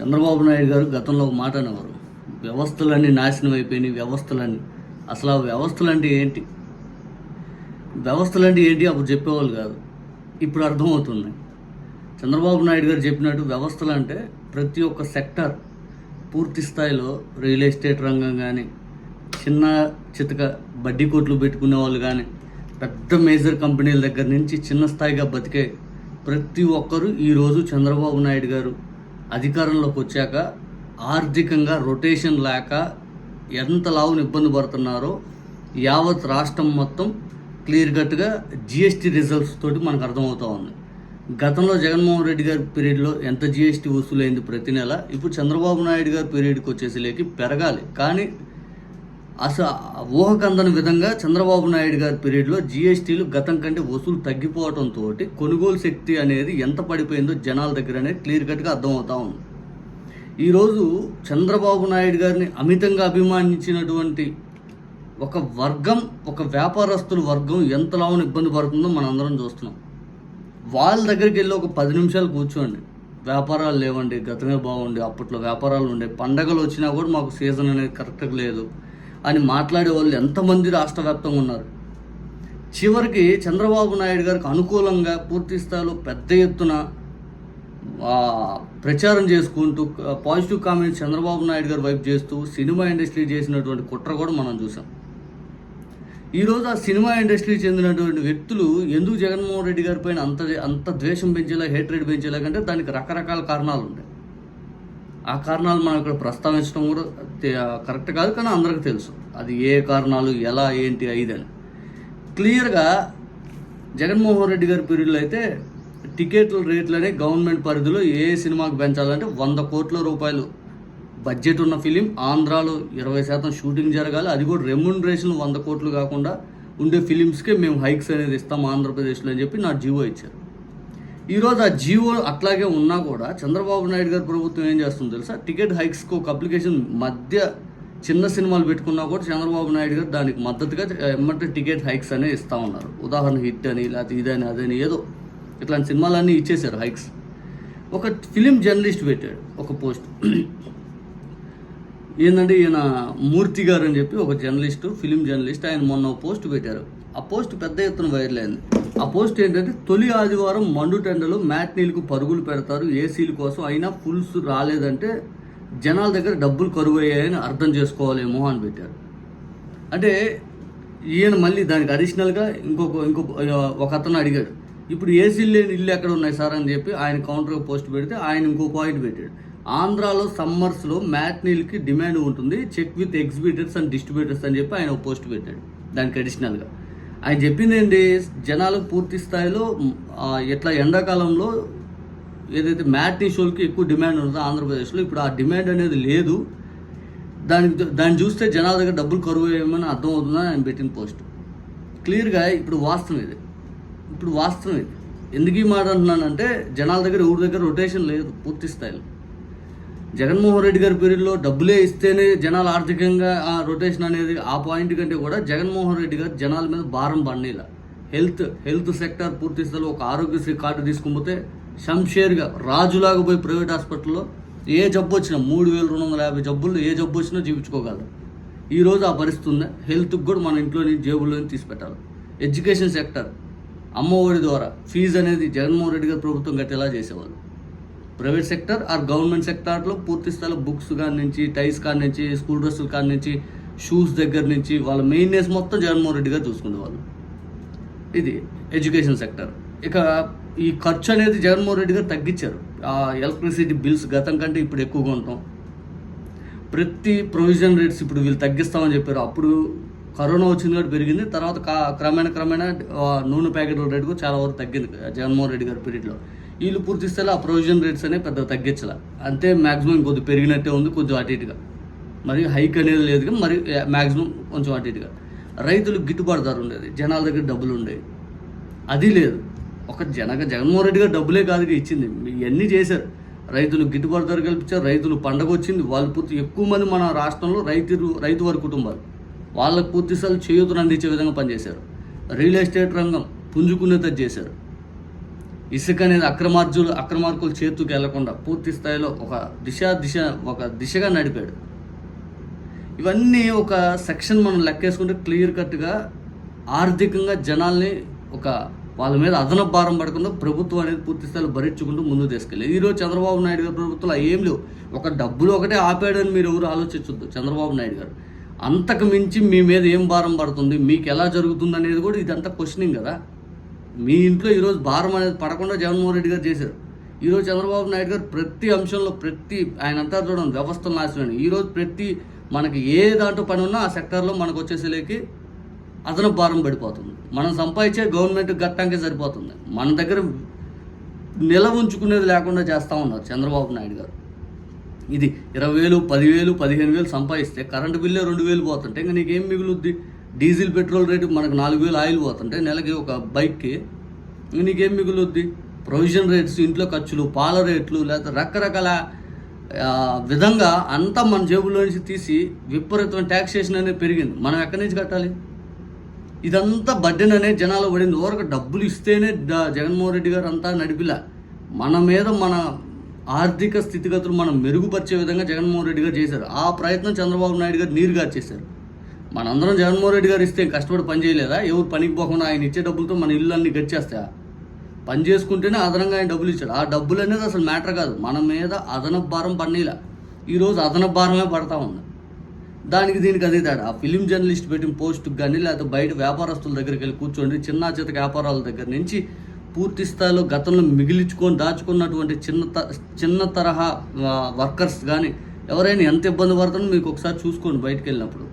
చంద్రబాబు నాయుడు గారు గతంలో ఒక మాట అనేవారు. వ్యవస్థలన్నీ నాశనం అయిపోయినాయి వ్యవస్థలన్నీ. అసలు ఆ వ్యవస్థలు అంటే ఏంటి? వ్యవస్థలు అంటే ఏంటి? అప్పుడు చెప్పేవాళ్ళు కాదు. ఇప్పుడు అర్థమవుతుంది. చంద్రబాబు నాయుడు గారు చెప్పినట్టు వ్యవస్థలు అంటే ప్రతి ఒక్క సెక్టర్ పూర్తి స్థాయిలో రియల్ ఎస్టేట్ రంగం కానీ చిన్న చితక బడ్డీ కొట్లు పెట్టుకునే వాళ్ళు కానీ పెద్ద మేజర్ కంపెనీల దగ్గర నుంచి చిన్న స్థాయిగా బతికే ప్రతి ఒక్కరూ ఈరోజు చంద్రబాబు నాయుడు గారు అధికారంలోకి వచ్చాక ఆర్థికంగా రొటేషన్ లేక ఎంత లావును ఇబ్బంది పడుతున్నారో యావత్ రాష్ట్రం మొత్తం క్లియర్ కట్గా జిఎస్టీ రిజల్ట్స్ తోటి మనకు అర్థమవుతా ఉంది. గతంలో జగన్మోహన్ రెడ్డి గారి పీరియడ్లో ఎంత జిఎస్టీ వసూలైంది ప్రతి నెల ఇప్పుడు చంద్రబాబు నాయుడు గారి పీరియడ్కి వచ్చేసరికి పెరగాలి. కానీ అసలు ఊహకందని విధంగా చంద్రబాబు నాయుడు గారి పీరియడ్లో జిఎస్టీలు గతం కంటే వసూలు తగ్గిపోవడంతో కొనుగోలు శక్తి అనేది ఎంత పడిపోయిందో జనాల దగ్గర అనేది క్లియర్ కట్గా అర్థమవుతా ఉంది. ఈరోజు చంద్రబాబు నాయుడు గారిని అమితంగా అభిమానించినటువంటి ఒక వర్గం ఒక వ్యాపారస్తుల వర్గం ఎంతలా ఇబ్బంది పడుతుందో మనం అందరం చూస్తున్నాం. వాళ్ళ దగ్గరికి వెళ్ళి ఒక పది నిమిషాలు కూర్చోండి. వ్యాపారాలు లేవండి గతమే బాగుండి అప్పట్లో వ్యాపారాలు ఉండే పండగలు వచ్చినా కూడా మాకు సీజన్ అనేది కరెక్ట్గా లేదు. అని మాట్లాడే వాళ్ళు ఎంతమంది రాష్ట్ర వ్యాప్తంగా ఉన్నారు? చివరికి చంద్రబాబు నాయుడు గారికి అనుకూలంగా పూర్తి స్థాయిలో పెద్ద ఎత్తున ప్రచారం చేసుకుంటూ పాజిటివ్ కామెంట్స్ చంద్రబాబు నాయుడు గారు వైపు చేస్తూ సినిమా ఇండస్ట్రీ చేసినటువంటి కుట్ర కూడా మనం చూసాం. ఈరోజు ఆ సినిమా ఇండస్ట్రీకి చెందినటువంటి వ్యక్తులు ఎందుకు జగన్మోహన్ రెడ్డి గారి పైన అంత అంత ద్వేషం పెంచేలా హేట్రేట్ పెంచేలా కంటే దానికి రకరకాల కారణాలు ఉంటాయి. ఆ కారణాలు మనం ఇక్కడ ప్రస్తావించడం కూడా కరెక్ట్ కాదు కానీ అందరికీ తెలుసు. అది ఏ కారణాలు ఎలా ఏంటి అయిదని క్లియర్గా జగన్మోహన్ రెడ్డి గారి పీరియడ్లో అయితే టికెట్ల రేట్లనే గవర్నమెంట్ పరిధిలో ఏ సినిమాకి పెంచాలంటే వంద కోట్ల రూపాయలు. బడ్జెట్ ఉన్న ఫిలిం ఆంధ్రాలో ఇరవై శాతం షూటింగ్ జరగాలి. అది కూడా రెమ్యునరేషన్ వంద కోట్లు కాకుండా ఉండే ఫిలిమ్స్కే మేము హైక్స్ అనేది ఇస్తాం ఆంధ్రప్రదేశ్లో అని చెప్పి నా జీవో ఇచ్చారు. ఈరోజు ఆ జీవో అట్లాగే ఉన్నా కూడా చంద్రబాబు నాయుడు గారి ప్రభుత్వం ఏం చేస్తుందో తెలుసా? టికెట్ హైక్స్కి ఒక అప్లికేషన్ మధ్య చిన్న సినిమాలు పెట్టుకున్నా కూడా చంద్రబాబు నాయుడు గారు దానికి మద్దతుగా ఎమ్మటే టికెట్ హైక్స్ అనే ఇస్తా ఉన్నారు. ఉదాహరణ హిట్ అని లేకపోతే ఇదని అదని ఏదో ఇట్లాంటి సినిమాలన్నీ ఇచ్చేశారు హైక్స్. ఒక ఫిలిం జర్నలిస్ట్ పెట్టాడు ఒక పోస్ట్. ఏంటంటే ఈయన మూర్తి గారు అని చెప్పి ఒక జర్నలిస్ట్ ఫిలిం జర్నలిస్ట్ ఆయన మొన్న పోస్ట్ పెట్టారు. ఆ పోస్ట్ పెద్ద ఎత్తున వైరల్ అయింది. ఆ పోస్ట్ ఏంటంటే తొలి ఆదివారం మండు టెండలు మ్యాట్నీలకు పరుగులు పెడతారు ఏసీల కోసం అయినా ఫుల్స్ రాలేదంటే జనాల దగ్గర డబ్బులు కరువు అయ్యాయని అర్థం చేసుకోవాలేమో అని పెట్టారు. అంటే ఈయన మళ్ళీ దానికి అడిషనల్గా ఇంకొక ఇంకొక ఒక అతను అడిగాడు. ఇప్పుడు ఏసీలు లేని ఇల్లు ఎక్కడ ఉన్నాయి సార్ అని చెప్పి ఆయన కౌంటర్గా పోస్ట్ పెడితే ఆయన ఇంకో పాయింట్ పెట్టాడు. ఆంధ్రాలో సమ్మర్స్లో మ్యాట్నీల్కి డిమాండ్ ఉంటుంది. Check with exhibitors and distributors అని చెప్పి ఆయన పోస్ట్ పెట్టాడు. దానికి అడిషనల్గా. ఆయన చెప్పింది ఏంటి జనాలకు పూర్తి స్థాయిలో ఎట్లా ఎండాకాలంలో ఏదైతే మ్యాట్నీ షోలకి ఎక్కువ డిమాండ్ ఉంటుందో ఆంధ్రప్రదేశ్లో ఇప్పుడు ఆ డిమాండ్ అనేది లేదు. దానికి దాన్ని చూస్తే జనాల దగ్గర డబ్బులు కరువు అయ్యేమని అర్థం అవుతుందని ఆయన పెట్టిన పోస్ట్. క్లియర్గా ఇప్పుడు వాస్తవం ఇది. ఇప్పుడు వాస్తవం ఇది. ఎందుకు ఈ మాట అంటున్నానంటే జనాల దగ్గర ఊరి దగ్గర రొటేషన్ లేదు పూర్తి స్థాయిలో. జగన్మోహన్ రెడ్డి గారి పీరియడ్లో డబ్బులే ఇస్తేనే జనాలు ఆర్థికంగా ఆ రొటేషన్ అనేది ఆ పాయింట్ కంటే కూడా జగన్మోహన్ రెడ్డి గారు జనాల మీద భారం పడినీలా. హెల్త్ హెల్త్ సెక్టర్ పూర్తి స్థాయిలో ఒక ఆరోగ్యశ్రీ కార్డు తీసుకుపోతే షంషేర్గా రాజులాగా పోయి ప్రైవేట్ హాస్పిటల్లో ఏ జబ్బు వచ్చినా మూడు వేల రెండు వందల యాభై జబ్బుల్లో ఏ జబ్బు వచ్చినా జీవించుకోగలరు. ఈరోజు ఆ పరిస్థితి ఉందా? హెల్త్కి కూడా మన ఇంట్లో నుంచి జేబుల్లో నుంచి తీసి పెట్టాలి ఎడ్యుకేషన్ సెక్టర్ అమ్మఒడి ద్వారా ఫీజు అనేది జగన్మోహన్ రెడ్డి గారి ప్రభుత్వం కట్టేలా చేసేవాళ్ళు. ప్రైవేట్ సెక్టర్ ఆర్ గవర్నమెంట్ సెక్టార్లో పూర్తి స్థాయిలో బుక్స్ కాడి నుంచి టైస్ కాడి నుంచి స్కూల్ డ్రెస్సుల కాడి నుంచి షూస్ దగ్గర నుంచి వాళ్ళ మెయిన్నెస్ మొత్తం జగన్మోహన్ రెడ్డి గారు చూసుకునేవాళ్ళు ఇది ఎడ్యుకేషన్ సెక్టర్. ఇక ఈ ఖర్చు అనేది జగన్మోహన్ రెడ్డి గారు తగ్గించారు. ఆ ఎలక్ట్రిసిటీ బిల్స్ గతం కంటే ఇప్పుడు ఎక్కువగా ఉంటాం. ప్రతి ప్రొవిజన్ రేట్స్ ఇప్పుడు వీళ్ళు తగ్గిస్తామని చెప్పారు. అప్పుడు కరోనా వచ్చింది కాబట్టి పెరిగింది. తర్వాత కా- క్రమేణా క్రమేణా నూనె ప్యాకెట్ల రేటు కూడా చాలా వరకు తగ్గింది జగన్మోహన్ రెడ్డి గారి పీరియడ్లో. వీళ్ళు పూర్తి స్థాయిలో ఆ ప్రొవిజన్ రేట్స్ అనేవి పెద్ద తగ్గించాల. అంతే మ్యాక్సిమం కొద్దిగా పెరిగినట్టే ఉంది కొంచెం అటు ఇటుగా. మరి హైక్ అనేది లేదు కానీ మరి మ్యాక్సిమం కొంచెం అటు ఇటుగా. రైతులు గిట్టుబాటు ధర ఉండేది. జనాల దగ్గర డబ్బులు ఉండేవి. అది లేదు. ఒక జనక జగన్మోహన్ రెడ్డి గారు డబ్బులే కాదు ఇచ్చింది. ఇవన్నీ చేశారు. రైతులు గిట్టుబాటు ధర కల్పించారు. రైతులు పండగ వచ్చింది. వాళ్ళు పూర్తి ఎక్కువ మంది మన రాష్ట్రంలో రైతు రైతు వారి కుటుంబాలు. వాళ్ళకు పూర్తి స్థాయిలో చేయూతను అందించే విధంగా పనిచేశారు. రియల్ ఎస్టేట్ రంగం పుంజుకునేది చేశారు. ఇసుక అనేది అక్రమార్జులు అక్రమార్కుల చేతుకు వెళ్ళకుండా పూర్తి స్థాయిలో ఒక దిశ దిశ ఒక దిశగా నడిపాడు. ఇవన్నీ ఒక సెక్షన్ మనం లెక్కేసుకుంటే క్లియర్ కట్గా ఆర్థికంగా జనాల్ని ఒక వాళ్ళ మీద అదనపు భారం పడకుండా ప్రభుత్వం అనేది పూర్తి స్థాయిలో భరించుకుంటూ ముందు తీసుకెళ్ళి. ఈరోజు చంద్రబాబు నాయుడు గారి ప్రభుత్వంలో ఏం లేవు. ఒక డబ్బులు ఒకటే ఆపాడని మీరు ఎవరు ఆలోచించొద్దు. చంద్రబాబు నాయుడు గారు. అంతకు మించి మీ మీద ఏం భారం పడుతుంది? మీకు ఎలా జరుగుతుంది అనేది కూడా ఇదంతా క్వశ్చనింగ్ కదా. మీ ఇంట్లో ఈరోజు భారం అనేది పడకుండా జగన్మోహన్ రెడ్డి గారు చేశారు. ఈరోజు చంద్రబాబు నాయుడు గారు ప్రతి అంశంలో ప్రతి ఆయన అంతా చూడండి వ్యవస్థలు నాశనం ఈరోజు ప్రతి మనకి ఏ దాంట్లో పని ఉన్నా ఆ సెక్టార్లో మనకు వచ్చేసేలేకి అదనపు భారం పడిపోతుంది. మనం సంపాదించే గవర్నమెంట్ గట్టానికే సరిపోతుంది. మన దగ్గర నిలవ ఉంచుకునేది లేకుండా చేస్తూ ఉన్నారు చంద్రబాబు నాయుడు గారు. ఇది ఇరవై వేలు పదివేలు పదిహేను వేలు సంపాదిస్తే కరెంటు బిల్లే రెండు వేలు పోతుంటే ఇంకా నీకేం మిగులుద్ది? డీజిల్ పెట్రోల్ రేటు మనకు నాలుగు వేలు ఆయిల్ పోతుంటే నెలకి ఒక బైక్కి నీకేం మిగులుద్ది? ప్రొవిజన్ రేట్స్ ఇంట్లో ఖర్చులు పాల రేట్లు లేకపోతే రకరకాల విధంగా అంతా మన జేబులో నుంచి తీసి విపరీతమైన ట్యాక్సేషన్ అనేది పెరిగింది. మనం ఎక్కడి నుంచి కట్టాలి? ఇదంతా బడ్డెన్ అనేది జనాలు పడింది. ఊరకు డబ్బులు ఇస్తేనే జగన్మోహన్ రెడ్డి గారు అంతా నడిపిలా మన మీద మన ఆర్థిక స్థితిగతులు మనం మెరుగుపరిచే విధంగా జగన్మోహన్ రెడ్డి గారు చేశారు. ఆ ప్రయత్నం చంద్రబాబు నాయుడు గారు నీరుగా చేశారు మనందరం జగన్మోహన్ రెడ్డి గారు ఇస్తే కష్టపడి పని చేయలేదా? ఎవరు పనికి పోకుండా ఆయన ఇచ్చే డబ్బులతో మన ఇల్లు అన్ని గడిచేస్తాయా పని చేసుకుంటేనే అదనంగా ఆయన డబ్బులు ఇచ్చాడు. ఆ డబ్బులు అనేది అసలు మ్యాటర్ కాదు. మన మీద అదనపు భారం పన్నీలా ఈరోజు అదనపు భారమే పడతా ఉంది. దానికి దీనికి అదే తేడా. ఆ ఫిలిం జర్నలిస్ట్ పెట్టిన పోస్ట్కి కానీ లేకపోతే బయట వ్యాపారస్తుల దగ్గరికి వెళ్ళి కూర్చోండి చిన్న చిత వ్యాపారాల దగ్గర నుంచి పూర్తి స్థాయిలో గతంలో మిగిలించుకొని దాచుకున్నటువంటి చిన్న త చిన్న తరహా వర్కర్స్ కానీ ఎవరైనా ఎంత ఇబ్బంది పడుతుందో మీకు ఒకసారి చూసుకోండి బయటకు వెళ్ళినప్పుడు.